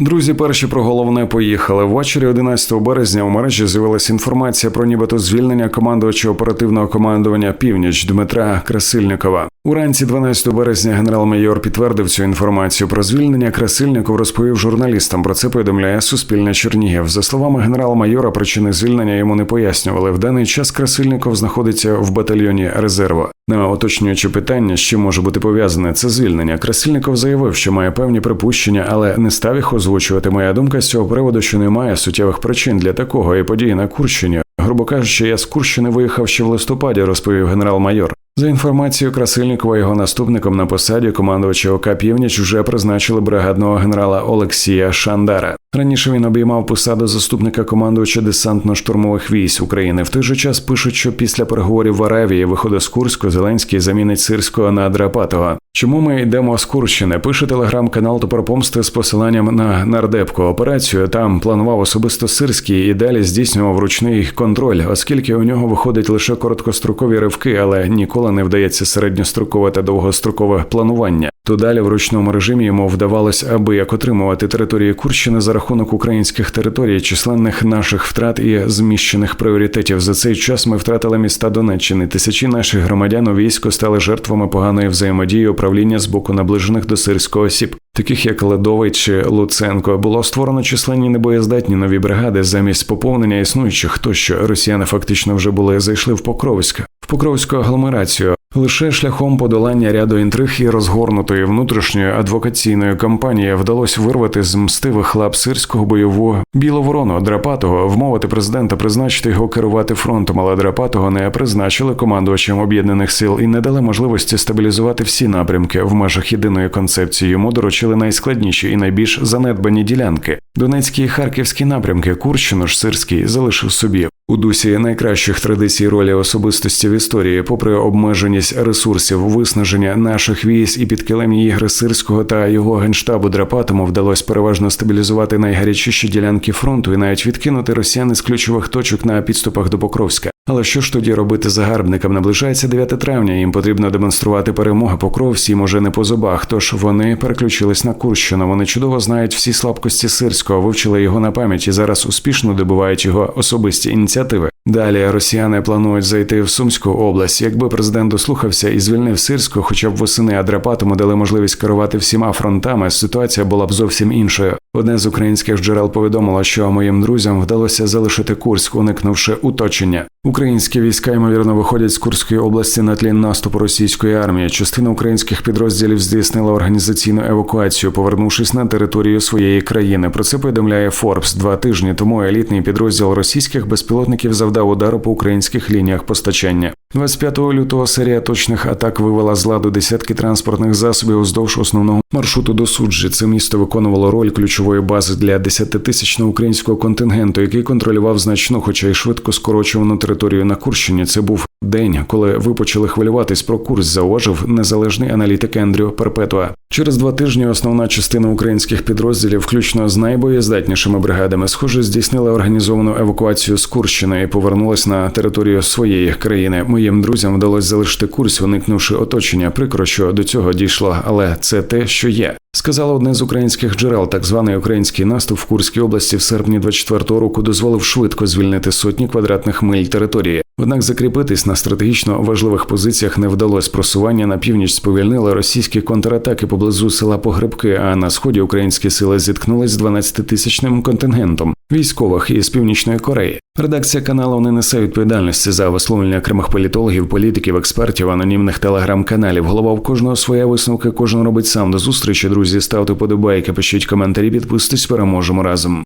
Друзі, перші про головне поїхали. Ввечері 11 березня у мережі з'явилася інформація про нібито звільнення командувача оперативного командування Північ Дмитра Красильникова. Уранці 12 березня генерал-майор підтвердив цю інформацію про звільнення. Красильников розповів журналістам. Про це повідомляє Суспільне Чернігів. За словами генерал-майора, причини звільнення йому не пояснювали. В даний час Красильников знаходиться в батальйоні резерву. На уточнюючи питання, чим може бути пов'язане це звільнення. Красильников заявив, що має певні припущення, але не став їх озвучувати. Моя думка з цього приводу, що немає суттєвих причин для такого і події на Курщині. Грубо кажучи, я з Курщини виїхав ще в листопаді, розповів генерал-майор. За інформацією Красильникова, його наступником на посаді командувача ОК Північ вже призначили бригадного генерала Олексія Шандара. Раніше він обіймав посаду заступника командувача десантно-штурмових військ України. В той же час пишуть, що після переговорів в Аравії виходу з Курську Зеленський замінить Сирського на Драпатого. Чому ми йдемо з Курщини? Пише телеграм-канал Топор Помсти з посиланням на нардепку операцію. Там планував особисто Сирський і далі здійснював ручний контроль, оскільки у нього виходить лише короткострокові ривки, але ніколи не вдається середньострокове та довгострокове планування. То далі в ручному режимі йому вдавалось аби як отримувати території Курщини за рахунок українських територій, численних наших втрат і зміщених пріоритетів. За цей час ми втратили міста Донеччини. Тисячі наших громадян у війську стали жертвами поганої взаємодії управління з боку наближених до сирського осіб. Таких як Ледовий чи Луценко було створено численні небоєздатні нові бригади замість поповнення існуючих, тощо росіяни фактично вже були зайшли в Покровськ, в Покровську агломерацію. Лише шляхом подолання ряду інтриг і розгорнутої внутрішньої адвокаційної кампанії вдалося вирвати з мстивих лап сирського бойову біловорону Драпатого, вмовити президента призначити його керувати фронтом, але Драпатого не призначили командувачем об'єднаних сил і не дали можливості стабілізувати всі напрямки в межах єдиної концепції. Йому доручили найскладніші і найбільш занедбані ділянки. Донецькі і харківські напрямки Курщину ж Сирський залишив собі. У дусі найкращих традицій ролі особистості в історії, попри обмеженість ресурсів, виснаження наших військ і підкилемні ігри сирського та його генштабу Драпатому вдалося переважно стабілізувати найгарячіші ділянки фронту і навіть відкинути росіян з ключових точок на підступах до Покровська. Але що ж тоді робити загарбникам? Наближається 9 травня. Їм потрібно демонструвати перемогу. Покров всім може не по зубах. Тож вони переключились на Курщину. Вони чудово знають всі слабкості сирського, вивчили його на пам'ять зараз успішно добувають його особисті ініціативи. Далі росіяни планують зайти в Сумську область. Якби президент дослухався і звільнив Сирську, хоча б восени Адрапатому дали можливість керувати всіма фронтами, ситуація була б зовсім іншою. Одне з українських джерел повідомило, що моїм друзям вдалося залишити Курськ, уникнувши уточення. Українські війська ймовірно виходять з Курської області на тлі наступу російської армії. Частина українських підрозділів здійснила організаційну евакуацію, повернувшись на територію своєї країни. Про це повідомляє Форбс. Два тижні тому елітний підрозділ російських безпілотників завдав удару по українських лініях постачання. 25 лютого серія точних атак вивела з ладу десятки транспортних засобів уздовж основного маршруту до суджі. Це місто виконувало роль ключової бази для 10-тисячного українського контингенту, який контролював значну, хоча й швидко скорочувану територію на Курщині. Це був день, коли ви почали хвилюватись про курс, зауважив незалежний аналітик Ендрю Перпетуа. Через два тижні основна частина українських підрозділів, включно з найбоєздатнішими бригадами, схоже, здійснила організовану евакуацію з Курщини і повернулась на територію своєї країни. Моїм друзям вдалося залишити курс, уникнувши оточення. Прикро, що до цього дійшло, але це те, що є. Сказала одне з українських джерел, так званий український наступ в Курській області в серпні 24-го року дозволив швидко звільнити сотні квадратних миль території. Однак закріпитись на стратегічно важливих позиціях не вдалося. Просування на північ сповільнили російські контратаки поблизу села Погребки. А на сході українські сили зіткнулись з 12-тисячним контингентом військових із північної Кореї. Редакція каналу не несе відповідальності за висловлення окремих політологів, політиків, експертів, анонімних телеграм-каналів. Голова в кожного своя висновка, кожен робить сам до зустрічі. Друзі, ставте подобайки, пишіть коментарі, підписуйтесь, переможемо разом.